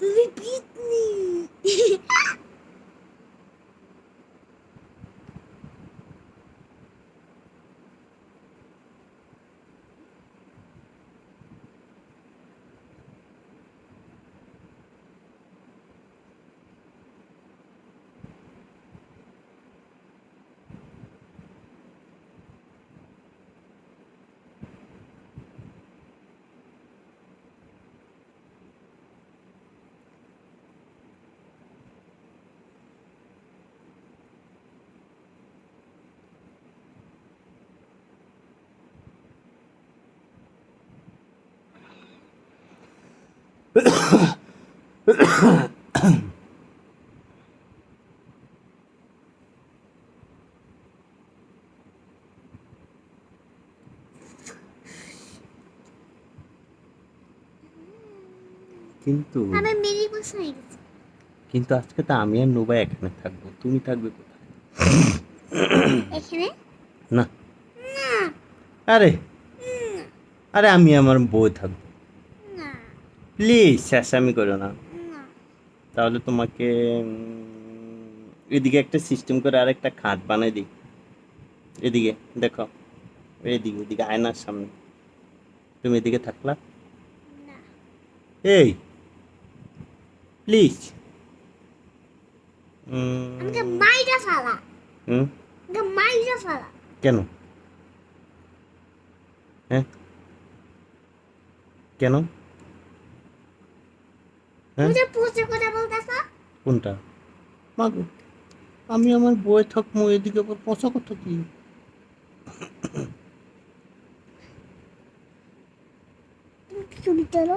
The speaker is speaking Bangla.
Repeat me. কিন্তু আমার মেরি হয়ে গেছে। কিন্তু আজকে তো আমি আর নোবা এখানে থাকব। তুমি থাকবে কোথায়? এখানে? না। আরে। আরে আমি আমার বউ থাকব। প্লিজ শেষামি করো না। তাহলে তোমাকে এদিকে একটা সিস্টেম করে আর একটা খাট বানাই দিই। এদিকে দেখো এদিকে এদিকে আয়নার সামনে। তুমি এদিকে থাকলা? এই প্লিজ কেন? হ্যাঁ? কেন হ্যাঁ তুমি যে পোস্টের কথা বলতেছ কোনটা? মাগো আমি আমার বই থাকব এদিকে আবার পচা কথা কি? চুরি চলো